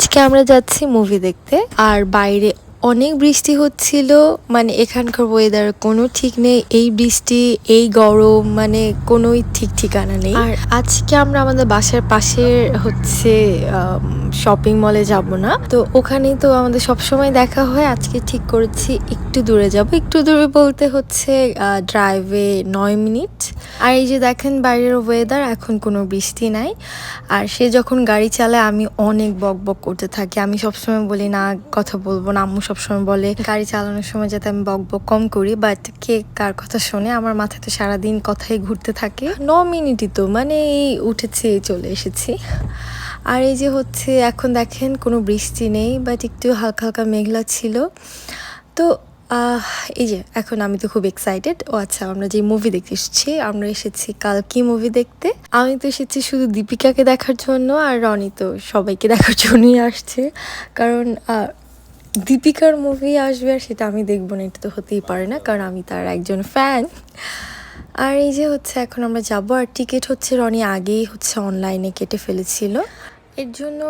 আজকে আমরা যাচ্ছি মুভি দেখতে। আর বাইরে অনেক বৃষ্টি হচ্ছিল মানে এখানকার ওয়েদার কোনো ঠিক নেই, এই বৃষ্টি, এই গরম মানে কোনোই ঠিক ঠিকানা নেই। আর আজকে আমরা আমাদের বাসার পাশে হচ্ছে শপিং মলে যাব না। তো ওখানেই তো আমাদের সবসময় দেখা হয়, আজকে ঠিক করেছি একটু দূরে যাব। একটু দূরে বলতে হচ্ছে ড্রাইভে নয় মিনিট। আর এই যে দেখেন বাইরের ওয়েদার এখন কোনো বৃষ্টি নাই। আর সে যখন গাড়ি চালায়, আমি অনেক বক বক করতে থাকি। আমি সবসময় বলি, না, কথা বলব না। আম্মু সবসময় বলে, গাড়ি চালানোর সময় যাতে আমি বক বক কম করি। বাট কে কার কথা শুনে? আমার মাথায় তো সারাদিন কথাই ঘুরতে থাকে। ন মিনিটই তো মানে এই উঠেছি চলে এসেছি। আর এই যে হচ্ছে, এখন দেখেন কোনো বৃষ্টি নেই বাট একটু হালকা হালকা মেঘলা ছিল। তো এই যে, এখন আমি তো খুব এক্সাইটেড ও আচ্ছা আমরা যে মুভি দেখতে এসেছি, আমরা এসেছি কাল কি মুভি দেখতে? আমি তো এসেছি শুধু দীপিকাকে দেখার জন্য আর রনি তো সবাইকে দেখার জন্যই আসছে। কারণ দীপিকার মুভি আসবে আর সেটা আমি দেখব না, এটা তো হতেই পারে না, কারণ আমি তার একজন ফ্যান আর এই যে হচ্ছে, এখন আমরা যাব, আর টিকিট হচ্ছে রনি আগেই হচ্ছে অনলাইনে কেটে ফেলেছিল। এর জন্য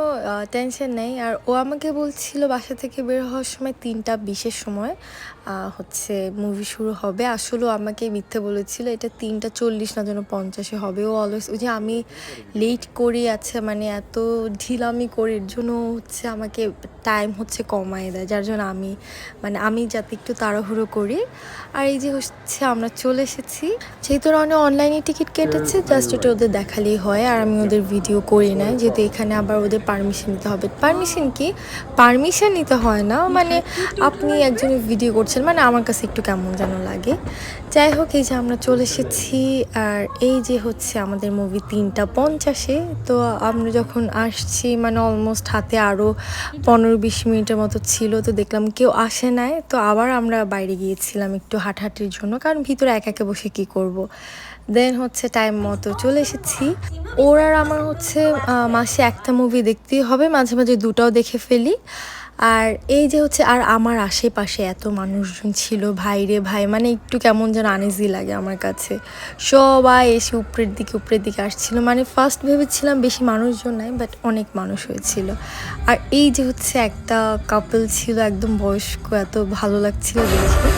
টেনশন নেই। আর ও আমাকে বলছিল বাসা থেকে বের হওয়ার সময় তিনটা বিশের সময় হচ্ছে মুভি শুরু হবে। আসলেও আমাকে মিথ্যে বলেছিল, এটা তিনটা চল্লিশ না যেন পঞ্চাশে হবে। ও অলওয়েজ ওই যে আমি লেট করি আছে মানে এত ঢিলামি করি, এর জন্য হচ্ছে আমাকে টাইম হচ্ছে কমায় দেয় যার জন্য আমি মানে আমি যাতে একটু তাড়াহুড়ো করি। আর এই যে হচ্ছে আমরা চলে এসেছি যেহেতু অনেক অনলাইনে টিকিট কেটেছে জাস্ট এটা ওদের দেখালেই হয় আর আমি ওদের ভিডিও করি না যেহেতু এখানে আবার ওদের পারমিশন নিতে হবে। পারমিশন কি? পারমিশন নিতে হয় না মানে আপনি একজনের ভিডিও করছেন মানে আমার কাছে একটু কেমন যেন লাগে। যাই হোক এই যে আমরা চলে এসেছি আর এই যে হচ্ছে আমাদের মুভি তিনটা পঞ্চাশে তো আমরা যখন আসছি মানে অলমোস্ট হাতে আরও পনেরো বিশ মিনিটের মতো ছিল, তো দেখলাম কেউ আসে নাই, তো আবার আমরা বাইরে গিয়েছিলাম একটু হাঁটাহাঁটির জন্য, কারণ ভিতরে একা একা বসে কি করব। দেন হচ্ছে টাইম মতো চলে এসেছি ওর আর আমার হচ্ছে মাসে একটা মুভি দেখতেই হবে, মাঝে মাঝে দুটাও দেখে ফেলি আর এই যে হচ্ছে, আর আমার আশেপাশে এত মানুষজন ছিল, ভাই রে ভাই মানে একটু কেমন যেন আনেজি লাগে আমার কাছে। সবাই এসে উপরের দিকে উপরের দিকে আসছিল। মানে ফার্স্ট ভেবেছিলাম বেশি মানুষজন নাই বাট অনেক মানুষ হয়েছিল। আর এই যে হচ্ছে একটা কাপল ছিল, একদম বয়স্ক, এত ভালো লাগছিল দেখে।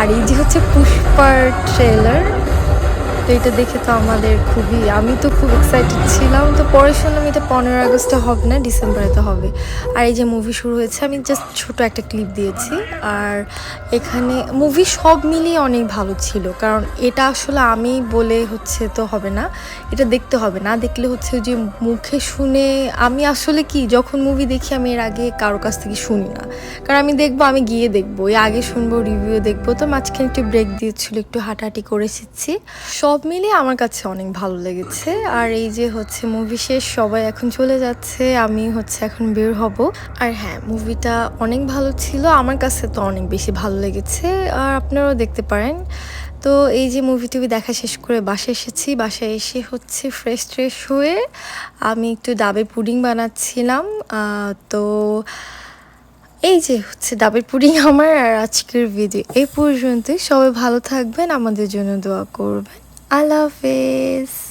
আর এই যে হচ্ছে পুষ্পার ট্রেলার তো এটা দেখে তো আমাদের খুবই, আমি তো খুব এক্সাইটেড ছিলাম। তো পরে শুনলাম এটা পনেরো আগস্টে হবে না, ডিসেম্বরে তো হবে। আর এই যে মুভি শুরু হয়েছে, আমি জাস্ট ছোট একটা ক্লিপ দিয়েছি। আর এখানে মুভি সব মিলিয়ে অনেক ভালো ছিল। কারণ এটা আসলে আমি বলে হচ্ছে তো হবে না, এটা দেখতে হবে। না দেখলে হচ্ছে যে মুখে শুনে আমি আসলে কি, যখন মুভি দেখি আমি এর আগে কারও কাছ থেকে শুনি না। কারণ আমি দেখব, আমি গিয়ে দেখব, এর আগে শুনব রিভিউ দেখব। তো মাঝখানে একটু ব্রেক দিয়েছিল একটু হাঁটাহাঁটি করে এসেছি। সব মিলিয়ে আমার কাছে অনেক ভালো লেগেছে। আর এই যে হচ্ছে মুভি শেষ, সবাই এখন চলে যাচ্ছে, আমি হচ্ছে এখন বের হব। আর হ্যাঁ মুভিটা অনেক ভালো ছিল, আমার কাছে তো অনেক বেশি ভালো লেগেছে, আর আপনারাও দেখতে পারেন। তো এই যে মুভি টুভি দেখা শেষ করে বাসায় এসেছি, বাসায় এসে হচ্ছে ফ্রেশ ট্রেশ হয়ে আমি একটু ডাবের পুডিং বানাচ্ছিলাম। তো এই যে হচ্ছে ডাবের পুডিং আমার আর আজকের ভিডিও এই পর্যন্তই। সবাই ভালো থাকবেন, আমাদের জন্য দোয়া করবেন। আল্লাহ হাফেজ